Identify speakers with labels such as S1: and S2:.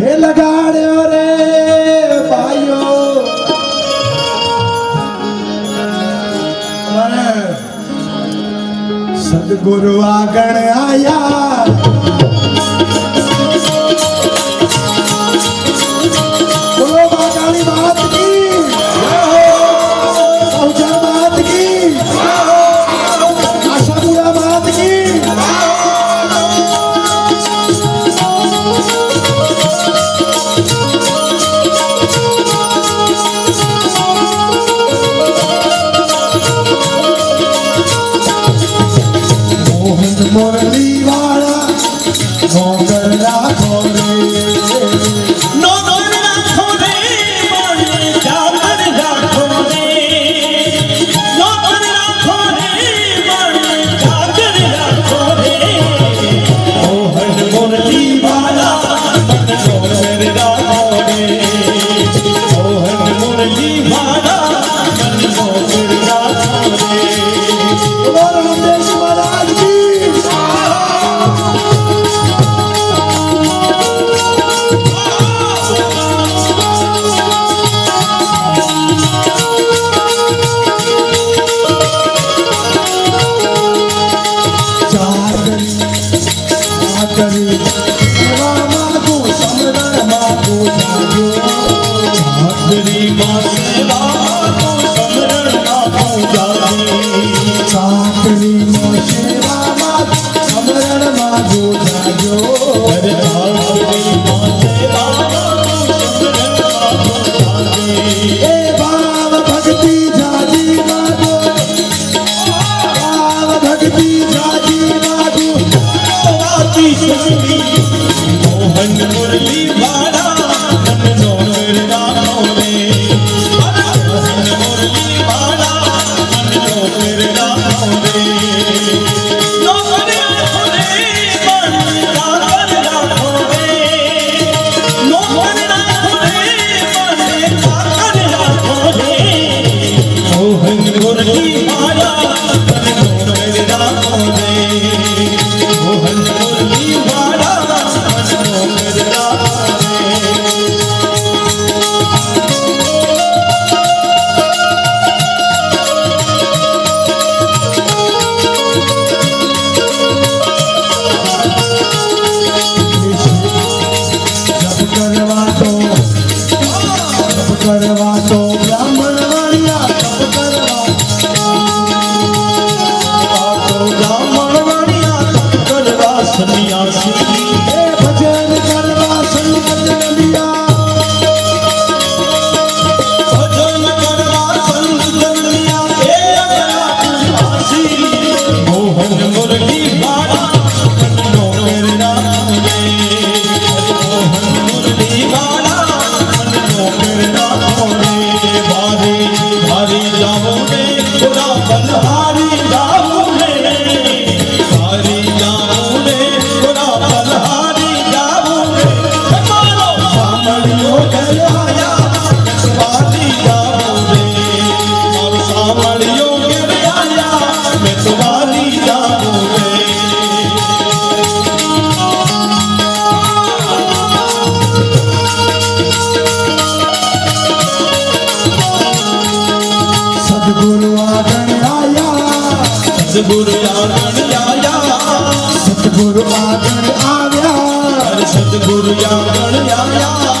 S1: કાઢે લગાડ્યો રે ભાઈઓ. સદગુરુ આગળ આયા. કરી સેવા
S2: સેવા
S1: કરવા તો કરવા તો
S2: Thank you.
S1: સદગુરુ આગણ આવ્યા
S2: સદગુરુ આગણ આવ્યા
S1: સદગુરુ આગણ આવ્યા
S2: સદગુરુ આગણ આવ્યા